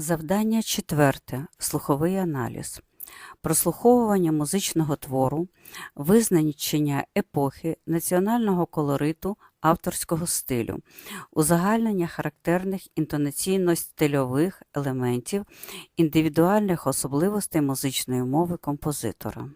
Завдання четверте. Слуховий аналіз. Прослуховування музичного твору, визначення епохи, національного колориту, авторського стилю, узагальнення характерних інтонаційно-стильових елементів, індивідуальних особливостей музичної мови композитора.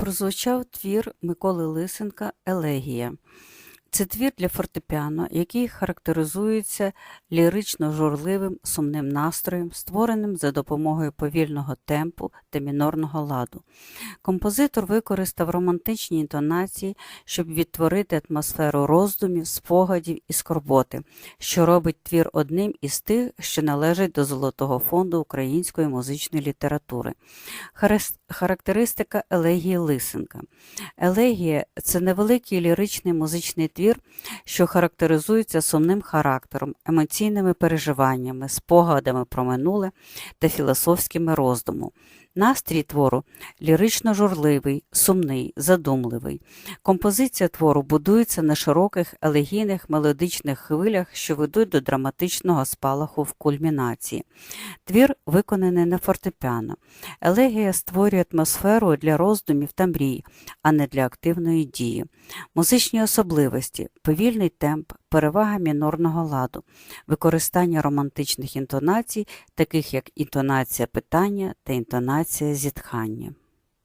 Прозвучав твір Миколи Лисенка Елегія. Це твір для фортепіано, який характеризується лірично-журливим сумним настроєм, створеним за допомогою повільного темпу та мінорного ладу. Композитор використав романтичні інтонації, щоб відтворити атмосферу роздумів, спогадів і скорботи, що робить твір одним із тих, що належать до золотого фонду української музичної літератури. Характеристика елегії Лисенка. Елегія це невеликий ліричний музичний твір, що характеризується сумним характером, емоційними переживаннями, спогадами про минуле та філософськими роздумом. Настрій твору лірично-журливий, сумний, задумливий. Композиція твору будується на широких елегійних мелодичних хвилях, що ведуть до драматичного спалаху в кульмінації. Твір виконаний на фортепіано. Елегія створює атмосферу для роздумів та мрій, а не для активної дії. Музичні особливості, повільний темп, перевага мінорного ладу, використання романтичних інтонацій, таких як інтонація питання та інтонація зітхання.